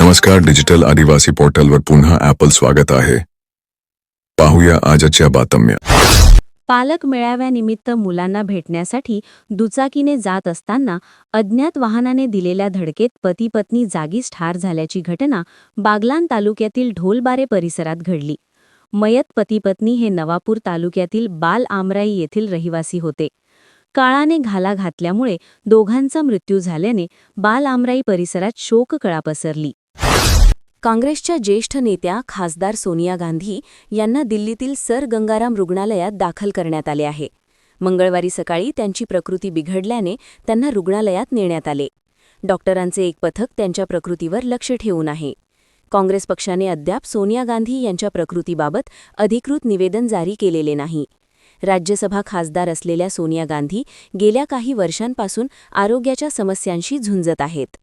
नमस्कार डिजिटल आदिवासी पोर्टलवर पुन्हा ॲपल स्वागत आहे. पाहूया आजच्या बातम्या. पालक मेळाव्यानिमित्त मुलांना भेटण्यासाठी दुचाकीने जात असताना अज्ञात वाहनाने दिलेल्या धडकेत पती पत्नी जागीच ठार झाल्याची घटना बागलान तालुक्यातील ढोलबारे परिसरात घडली. मयत पती पत्नी हे नवापूर तालुक्यातील बाल आमराई येथील रहिवासी होते. काळाने घाला घातल्यामुळे दोघांचा मृत्यू झाल्याने बाल आमराई परिसरात शोककळा पसरली. काँग्रेसच्या ज्येष्ठ नेत्या खासदार सोनिया गांधी यांना दिल्लीतील सर गंगाराम रुग्णालयात दाखल करण्यात आले आहे. मंगळवारी सकाळी त्यांची प्रकृती बिघडल्याने त्यांना रुग्णालयात नेण्यात आले. डॉक्टरांचे एक पथक त्यांच्या प्रकृतीवर लक्ष ठेवून आहे. काँग्रेस पक्षाने अद्याप सोनिया गांधी यांच्या प्रकृतीबाबत अधिकृत निवेदन जारी केलेले नाही. राज्यसभा खासदार असलेल्या सोनिया गांधी गेल्या काही वर्षांपासून आरोग्याच्या समस्यांशी झुंजत आहेत.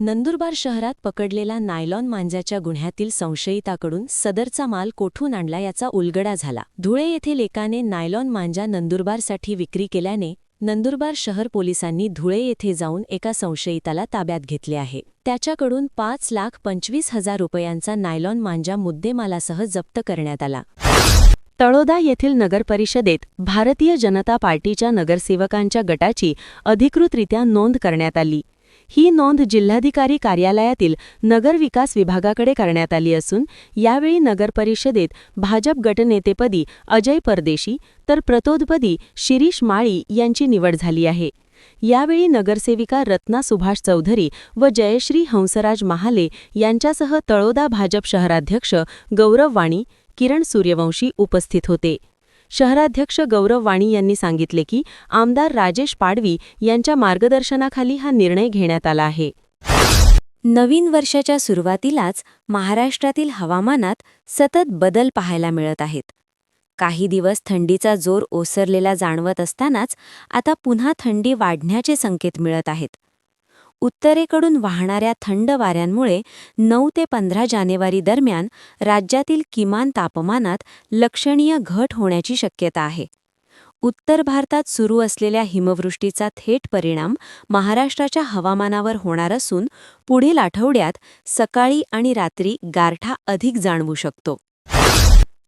नंदुरबार शहरात पकडलेला नायलॉन मांजाच्या गुन्ह्यातील संशयिताकडून सदरचा माल कोठून आणला याचा उलगडा झाला. धुळे येथील एकाने नायलॉन मांजा नंदुरबारसाठी विक्री केल्याने नंदुरबार शहर पोलिसांनी धुळे येथे जाऊन एका संशयिताला ताब्यात घेतले आहे. त्याच्याकडून पाच लाख पंचवीस हजार रुपयांचा नायलॉन मांजा मुद्देमालासह जप्त करण्यात आला. तळोदा येथील नगरपरिषदेत भारतीय जनता पार्टीच्या नगरसेवकांच्या गटाची अधिकृतरित्या नोंद करण्यात आली. ही नोंद जिल्हाधिकारी कार्यालयातील नगरविकास विभागाकडे करण्यात आली असून यावेळी नगरपरिषदेत भाजप गटनेतेपदी अजय परदेशी तर प्रतोदपदी शिरीष माळी यांची निवड झाली आहे. यावेळी नगरसेविका रत्ना सुभाष चौधरी व जयश्री हंसराज महाले यांच्यासह तळोदा भाजप शहराध्यक्ष गौरव वाणी किरण सूर्यवंशी उपस्थित होते. शहराध्यक्ष गौरव वाणी यांनी सांगितले की आमदार राजेश पाडवी यांच्या मार्गदर्शनाखाली हा निर्णय घेण्यात आला आहे. नवीन वर्षाच्या सुरुवातीलाच महाराष्ट्रातील हवामानात सतत बदल पाहायला मिळत आहेत. काही दिवस थंडीचा जोर ओसरलेला जाणवत असतानाच आता पुन्हा थंडी वाढण्याचे संकेत मिळत आहेत. उत्तरेकडून वाहणाऱ्या थंड वाऱ्यांमुळे नऊ ते पंधरा जानेवारी दरम्यान राज्यातील किमान तापमानात लक्षणीय घट होण्याची शक्यता आहे. उत्तर भारतात सुरू असलेल्या हिमवृष्टीचा थेट परिणाम महाराष्ट्राच्या हवामानावर होणार असून पुढील आठवड्यात सकाळी आणि रात्री गारठा अधिक जाणवू शकतो.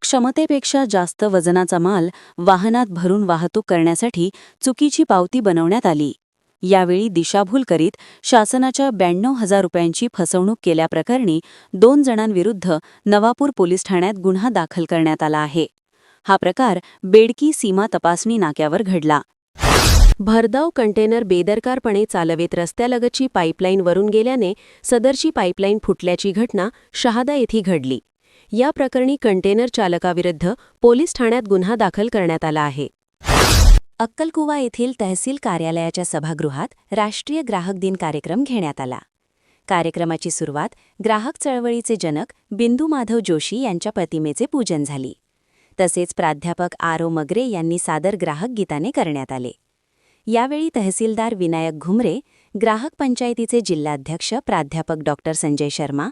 क्षमतेपेक्षा जास्त वजनाचा माल वाहनात भरून वाहतूक करण्यासाठी चुकीची पावती बनवण्यात आली. यावेळी दिशाभूल करीत शासनाच्या ब्याण्णव हजार रुपयांची फसवणूक केल्याप्रकरणी दोन जणांविरुद्ध नवापूर पोलीस ठाण्यात गुन्हा दाखल करण्यात आला आहे. हा प्रकार बेडकी सीमा तपासणी नाक्यावर घडला. भरधाव कंटेनर बेदरकारपणे चालवेत रस्त्यालगतची पाईपलाईन वरून गेल्याने सदरची पाईपलाईन फुटल्याची घटना शहादा येथे घडली. या प्रकरणी कंटेनर चालकाविरुद्ध पोलीस ठाण्यात गुन्हा दाखल करण्यात आला आहे. अक्कलकुवा येथील तहसील कार्यालयाच्या सभागृहात राष्ट्रीय ग्राहक दिन कार्यक्रम घेण्यात आला. कार्यक्रमाची सुरुवात ग्राहक चळवळीचे जनक बिंदू माधव जोशी यांच्या प्रतिमेचे पूजन झाली. तसेच प्राध्यापक आरो मगरे यांनी सादर ग्राहक गीताने करण्यात आले. यावेळी तहसीलदार विनायक घुमरे ग्राहक पंचायतीचे जिल्हाध्यक्ष प्राध्यापक डॉक्टर संजय शर्मा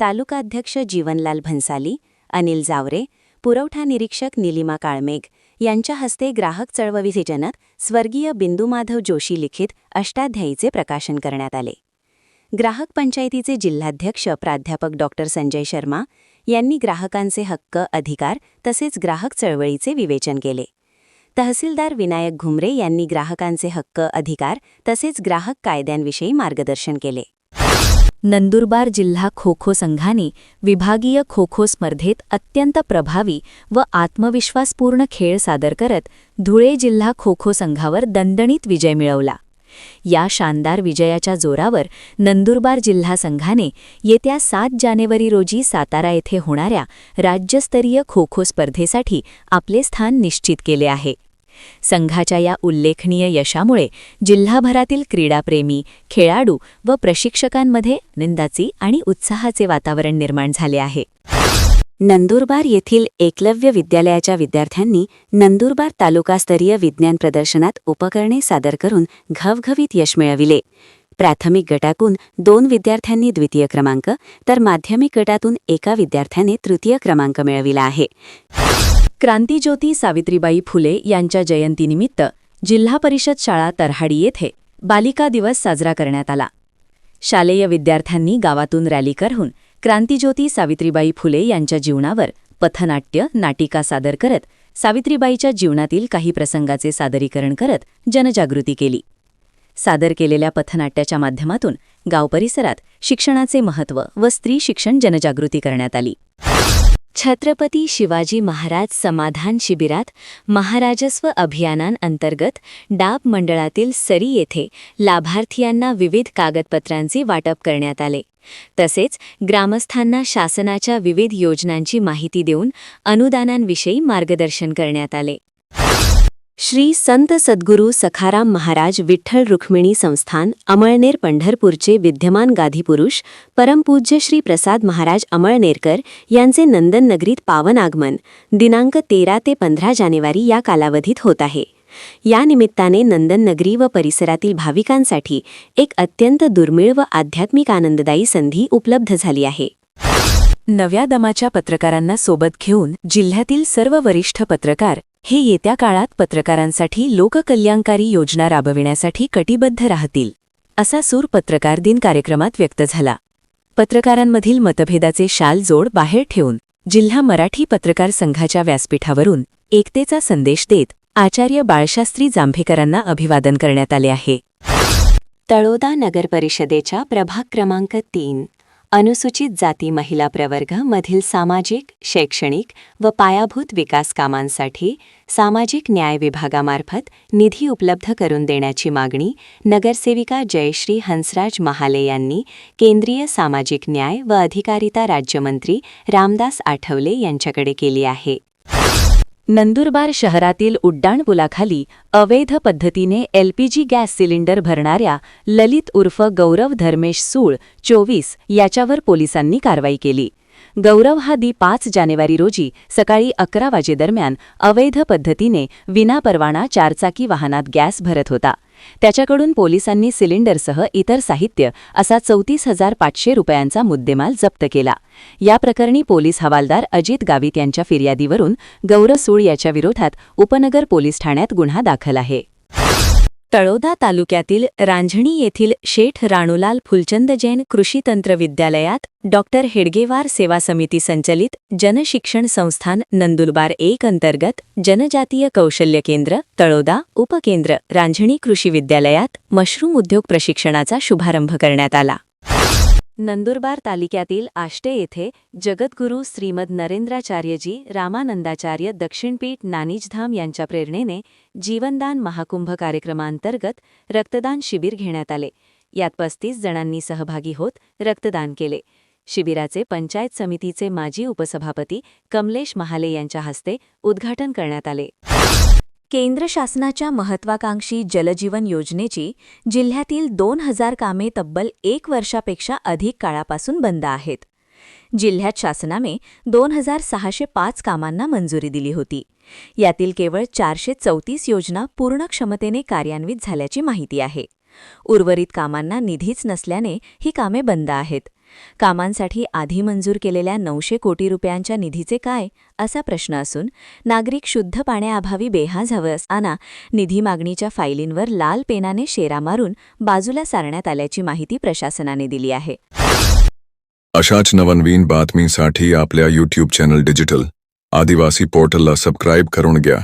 तालुकाध्यक्ष जीवनलाल भन्साली अनिल जावरे पुरवठा निरीक्षक निलिमा काळमेघ यांच्या हस्ते ग्राहक चळवळीचे जनक स्वर्गीय बिंदुमाधव जोशी लिखित अष्टाध्यायीचे प्रकाशन करण्यात आले. ग्राहक पंचायतीचे जिल्हाध्यक्ष प्राध्यापक डॉक्टर संजय शर्मा यांनी ग्राहकांचे हक्क अधिकार तसेच ग्राहक चळवळीचे विवेचन केले. तहसीलदार विनायक घुमरे यांनी ग्राहकांचे हक्क अधिकार तसेच ग्राहक कायद्यांविषयी मार्गदर्शन केले. नंदुरबार जिल्हा खो खो संघाने विभागीय खो खो स्पर्धेत अत्यंत प्रभावी व आत्मविश्वासपूर्ण खेळ सादर करत धुळे जिल्हा खो खो संघावर दणदणीत विजय मिळवला. या शानदार विजयाच्या जोरावर नंदुरबार जिल्हा संघाने येत्या सात जानेवारी रोजी सातारा येथे होणाऱ्या राज्यस्तरीय खो खो स्पर्धेसाठी आपले स्थान निश्चित केले आहे. संघाच्या या उल्लेखनीय यशामुळे जिल्हाभरातील क्रीडाप्रेमी खेळाडू व प्रशिक्षकांमध्ये आनंदाची आणि उत्साहाचे वातावरण निर्माण झाले आहे. नंदुरबार येथील एकलव्य विद्यालयाच्या विद्यार्थ्यांनी नंदुरबार तालुकास्तरीय विज्ञान प्रदर्शनात उपकरणे सादर करून घवघवीत यश मिळविले. प्राथमिक गटातून दोन विद्यार्थ्यांनी द्वितीय क्रमांक तर माध्यमिक गटातून एका विद्यार्थ्याने तृतीय क्रमांक मिळविला आहे. क्रांतीज्योती सावित्रीबाई फुले यांच्या जयंतीनिमित्त जिल्हा परिषद शाळा तरहाडी येथे बालिका दिवस साजरा करण्यात आला. शालेय विद्यार्थ्यांनी गावातून रॅली करून क्रांतीज्योती सावित्रीबाई फुले यांच्या जीवनावर पथनाट्य नाटिका सादर करत सावित्रीबाईच्या जीवनातील काही प्रसंगाचे सादरीकरण करत जनजागृती केली. सादर केलेल्या पथनाट्याच्या माध्यमातून गाव परिसरात शिक्षणाचे महत्त्व व स्त्री शिक्षण जनजागृती करण्यात आली. छत्रपती शिवाजी महाराज समाधान शिबिरात महाराजस्व अभियानांतर्गत डाब मंडळातील सरी येथे लाभार्थीयांना विविध कागदपत्रांचे वाटप करण्यात आले. तसेच ग्रामस्थांना शासनाच्या विविध योजनांची माहिती देऊन अनुदानांविषयी मार्गदर्शन करण्यात आले. श्री संत सद्गुरू सखाराम महाराज विठ्ठल रुक्मिणी संस्थान अमळनेर पंढरपूरचे विद्यमान गाधीपुरुष परमपूज्य श्री प्रसाद महाराज अमळनेरकर यांचे नंदन नगरीत पावन आगमन दिनांक तेरा ते पंधरा जानेवारी या कालावधीत होत आहे. या निमित्ताने नंदन नगरी व परिसरातील भाविकांसाठी एक अत्यंत दुर्मिळ व आध्यात्मिक आनंददायी संधी उपलब्ध झाली आहे. नव्या दमाच्या पत्रकारांना सोबत घेऊन जिल्ह्यातील सर्व वरिष्ठ पत्रकार हे येत्या काळात पत्रकारांसाठी लोककल्याणकारी योजना राबविण्यासाठी कटिबद्ध राहतील असा सूर पत्रकार दिन कार्यक्रमात व्यक्त झाला. पत्रकारांमधील मतभेदाचे शालजोड बाहेर ठेवून जिल्हा मराठी पत्रकार संघाच्या व्यासपीठावरून एकतेचा संदेश देत आचार्य बाळशास्त्री जांभेकरांना अभिवादन करण्यात आले आहे. तळोदा नगर परिषदेच्या प्रभाग क्रमांक तीन. अनुसूचित जाती महिला प्रवर्ग मधील सामाजिक शैक्षणिक व पायाभूत विकास कामांसाठी सामाजिक न्याय विभागामार्फत निधी उपलब्ध करून देण्याची मागणी नगरसेविका जयश्री हंसराज महाले यांनी केंद्रीय सामाजिक न्याय व अधिकारिता राज्यमंत्री रामदास आठवले यांच्याकडे केली आहे. नंदुरबार शहरातील उड्डाणपुलाखाली अवैध पद्धतीने एलपीजी गॅस सिलेंडर भरणाऱ्या ललित उर्फ गौरव धर्मेश सूळ चोवीस याच्यावर पोलिसांनी कारवाई केली. गौरव हा दी पाच जानेवारी रोजी सकाळी अकरा वाजेदरम्यान अवैध पद्धतीने विनापरवाना चारचाकी वाहनात गॅस भरत होता. त्याच्याकडून पोलिसांनी सिलेंडरसह इतर साहित्य असा चौतीस हजार पाचशे रुपयांचा मुद्देमाल जप्त केला. या प्रकरणी पोलीस हवालदार अजित गावित यांच्या फिर्यादीवरून गौरव सूळ याच्या विरोधात उपनगर पोलीस ठाण्यात गुन्हा दाखल आहे. तळोदा तालुक्यातील रांझणी येथील शेठ राणूलाल फुलचंद जैन कृषी तंत्र विद्यालयात डॉक्टर हेडगेवार सेवा समिती संचलित जनशिक्षण संस्थान नंदुरबार एक अंतर्गत जनजातीय कौशल्य केंद्र तळोदा उपकेंद्र रांझणी कृषी विद्यालयात मशरूम उद्योग प्रशिक्षणाचा शुभारंभ करण्यात आला. नंदुरबार तालुक्यातील आष्टे येथे जगद्गुरू श्रीमद नरेंद्राचार्यजी रामानंदाचार्य दक्षिणपीठ नानिजधाम यांच्या प्रेरणेने जीवनदान महाकुंभ कार्यक्रमांतर्गत रक्तदान शिबिर घेण्यात आले. यात पस्तीस जणांनी सहभागी होत रक्तदान केले. शिबिराचे पंचायत समितीचे माजी उपसभापती कमलेश महाले यांच्या हस्ते उद्घाटन करण्यात आले. केंद्र शासनाच्या महत्वाकांक्षी जलजीवन योजनेची जिल्ह्यातील दोन हजार कामे तब्बल एक वर्षापेक्षा अधिक काळापासून बंद आहेत. जिल्ह्यात शासनाने दोन हजार सहाशे पाच कामांना मंजुरी दिली होती. यातील केवळ चारशे चौतीस योजना पूर्ण क्षमतेने कार्यान्वित झाल्याची माहिती आहे. उर्वरित कामांना निधीच नसल्याने ही कामे बंद आहेत. कामांसाठी आधी मंजूर केलेल्या नऊशे कोटी रुपयांच्या निधीचे काय असा प्रश्न असून नागरिक शुद्ध पाण्याअभावी बेहाज हवं असताना निधी मागणीच्या फायलींवर लाल पेनाने शेरा मारून बाजूला सारण्यात आल्याची माहिती प्रशासनाने दिली आहे. अशाच नवनवीन बातमीसाठी आपल्या यूट्यूब चॅनल डिजिटल आदिवासी पोर्टलला सबस्क्राईब करून घ्या.